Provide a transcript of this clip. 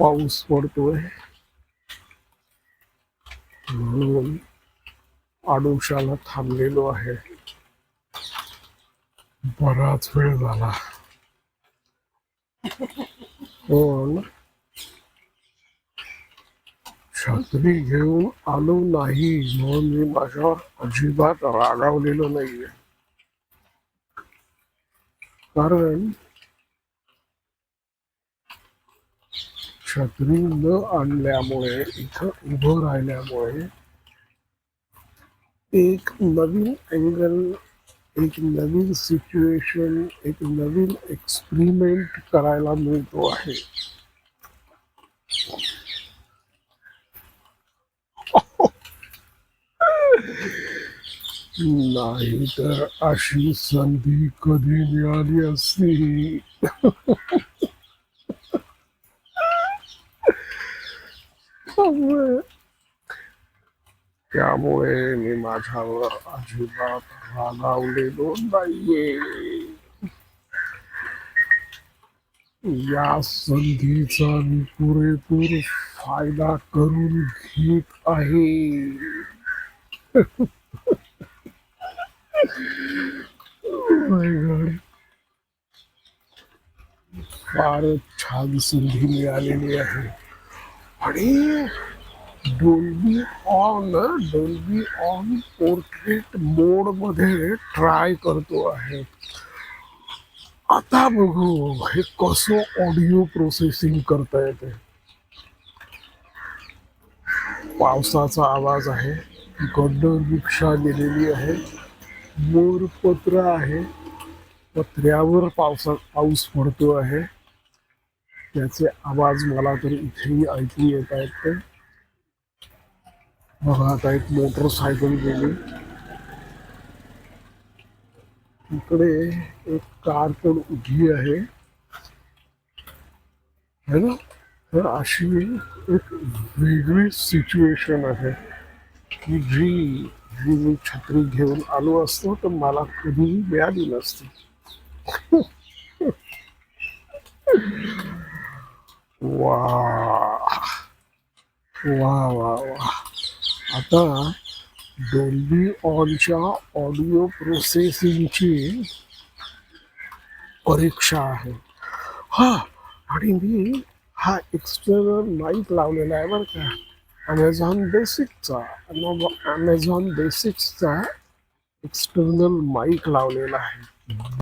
पाऊस पडतोय. म्हणून आडोशाला थांबलेलो आहे. बराच वेळ झाला. पण छत्री घेऊन आलो नाही म्हणून मी माझ्यावर अजिबात रागावलेलो नाहीये. कारण छत्री न आणल्यामुळे, इथं उभं राहिल्यामुळे, एक नवीन अँगल एक नवीन सिच्युएशन एक नवीन एक्सपेरिमेंट करायला मिळतो आहे. नाही तर अशी संधी कधी मिळाली असती? त्यामुळे त्यामुळे मी माझ्यावर अजिबात रागावलेलो नाहीये या संधीचा मी पुरेपूर फायदा करून घेत आहे. फारच छान संधी मिळालेली आहे. आणि Dolby on Dolby on portrait मोडमध्ये ट्राय करतो आहे. आता बघू हे कसं ऑडिओ प्रोसेसिंग करता येते. पावसाचा आवाज आहे गड्डर रिक्षा गेलेली आहे मोरपत्र आहे पत्र्यावर पावसा पाऊस पडतो आहे. त्याचे आवाज मला तर इथेही ऐकून येत आहेत ते. बघा आता एक मोटरसायकल गेली. इकडे एक कार पण उभी आहे. है ना? तर अशी एक वेगळी सिच्युएशन आहे की जी जी मी छत्री घेऊन आलो असतो तर मला कधीही मिळाली नसती. वा वा वा वा आता डोल्बी ऑनच्या ऑडिओ प्रोसेसिंगची परीक्षा आहे. हा आणि मी हा एक्सटर्नल माईक लावलेला आहे बरं का. अमेझॉन बेसिकचा अमेझॉन बेसिक्सचा एक्सटर्नल माईक लावलेला आहे.